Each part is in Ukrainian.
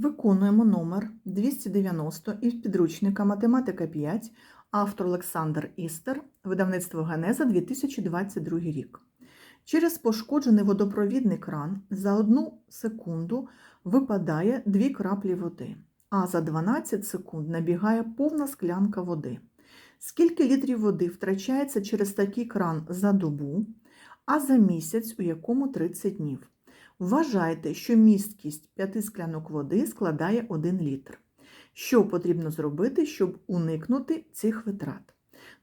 Виконуємо номер 290 із підручника Математика 5, автор Олександр Істер, видавництво Генеза 2022 рік. Через пошкоджений водопровідний кран за одну секунду випадає дві краплі води, а за 12 секунд набігає повна склянка води. Скільки літрів води втрачається через такий кран за добу, а за місяць, у якому 30 днів? Вважайте, що місткість 5 склянок води складає 1 літр. Що потрібно зробити, щоб уникнути цих витрат?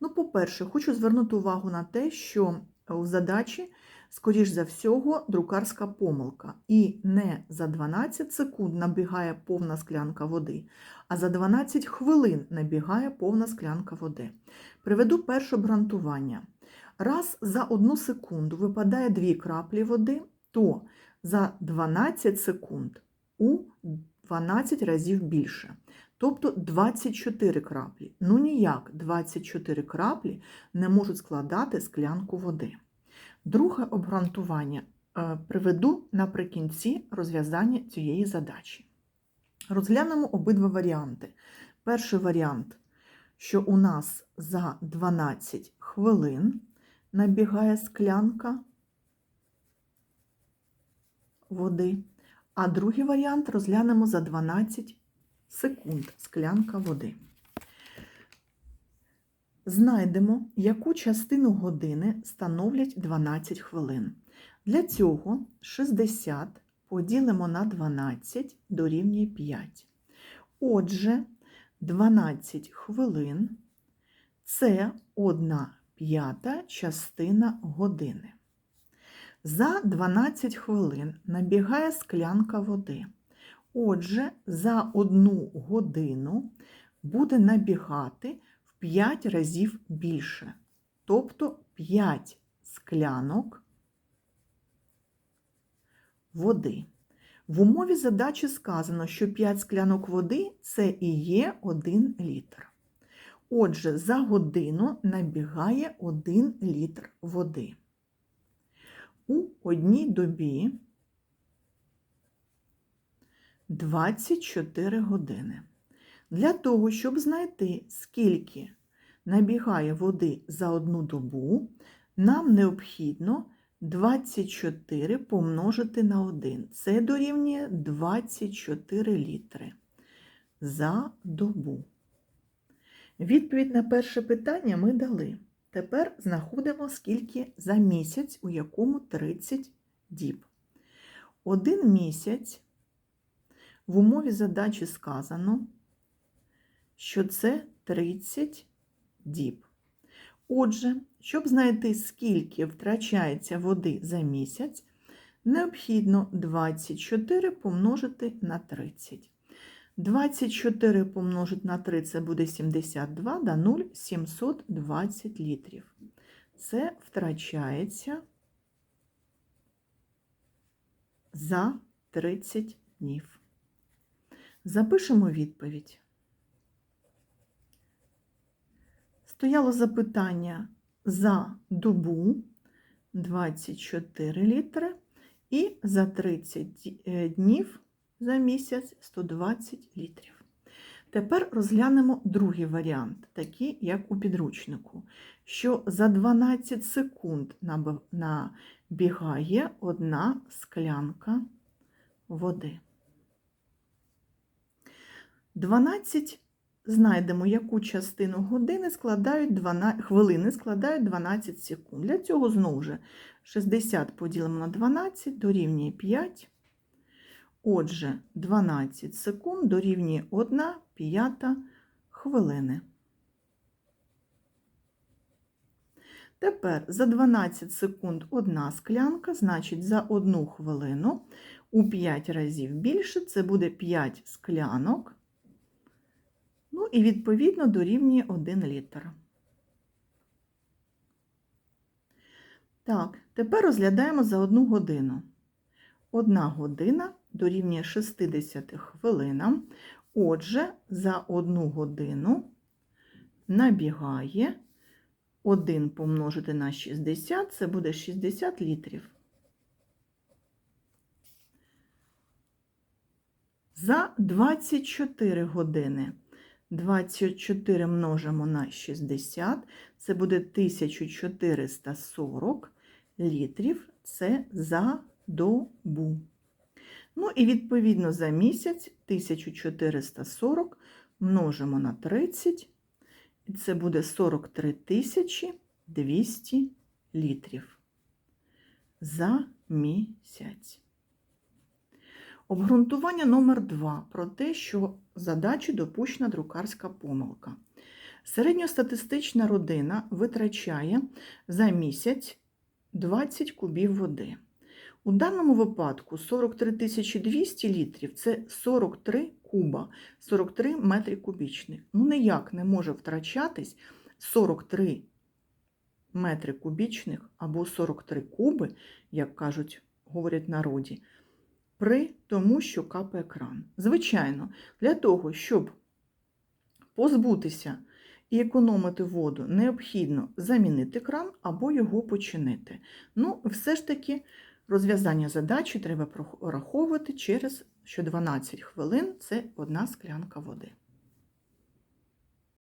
Ну, по-перше, хочу звернути увагу на те, що у задачі, скоріш за всього, друкарська помилка. І не за 12 секунд набігає повна склянка води, а за 12 хвилин набігає повна склянка води. Приведу перше обґрунтування. Раз за одну секунду випадає 2 краплі води, то за 12 секунд у 12 разів більше. Тобто 24 краплі. Ну ніяк 24 краплі не можуть складати склянку води. Друге обґрунтування е, приведу наприкінці розв'язання цієї задачі. Розглянемо обидва варіанти. Перший варіант, що у нас за 12 хвилин набігає склянка води. А другий варіант розглянемо за 12 секунд склянка води. Знайдемо, яку частину години становлять 12 хвилин. Для цього 60 поділимо на 12 дорівнює 5. Отже, 12 хвилин це 1 п'ята частина години. За 12 хвилин набігає склянка води. Отже, за одну годину буде набігати в 5 разів більше. Тобто 5 склянок води. В умові задачі сказано, що 5 склянок води це і є 1 літр. Отже, за годину набігає 1 літр води. У одній добі 24 години. Для того, щоб знайти, скільки набігає води за одну добу, нам необхідно 24 помножити на 1. Це дорівнює 24 літри за добу. Відповідь на перше питання ми дали. Тепер знаходимо, скільки за місяць, у якому 30 діб. Один місяць в умові задачі сказано, що це 30 діб. Отже, щоб знайти, скільки втрачається води за місяць, необхідно 24 помножити на 30. 24 помножити на 3 це буде 72, да 0 720 літрів. Це втрачається за 30 днів. Запишемо відповідь. Стояло запитання за добу 24 літри і за 30 днів за місяць 120 літрів. Тепер розглянемо другий варіант, такий, як у підручнику, що за 12 секунд набігає одна склянка води. 12 знайдемо, яку частину години складають 12, хвилини складають 12 секунд. Для цього знову ж 60 поділимо на 12 дорівнює 5. Отже, 12 секунд дорівнює 1 п'ята хвилини. Тепер за 12 секунд одна склянка, значить за одну хвилину у 5 разів більше це буде 5 склянок. Ну і відповідно дорівнює 1 літр. Так, тепер розглядаємо за одну годину. Одна година дорівнює 60 хвилинам. Отже, за одну годину набігає 1 помножити на 60, це буде 60 літрів. За 24 години 24 множимо на 60, це буде 1440 літрів. Це за добу. Ну і відповідно за місяць 1440 множимо на 30, і це буде 43 тисячі 200 літрів за місяць. Обґрунтування номер 2 про те, що задачі допущена друкарська помилка. Середньостатистична родина витрачає за місяць 20 кубів води. У даному випадку 43 200 літрів це 43 куба, 43 метри кубічних. Ну ніяк не може втрачатись 43 метри кубічних або 43 куби, як кажуть, говорять народі, при тому, що капає кран. Звичайно, для того, щоб позбутися і економити воду, необхідно замінити кран або його починити. Ну, все ж таки, розв'язання задачі треба прораховувати через що 12 хвилин це одна склянка води.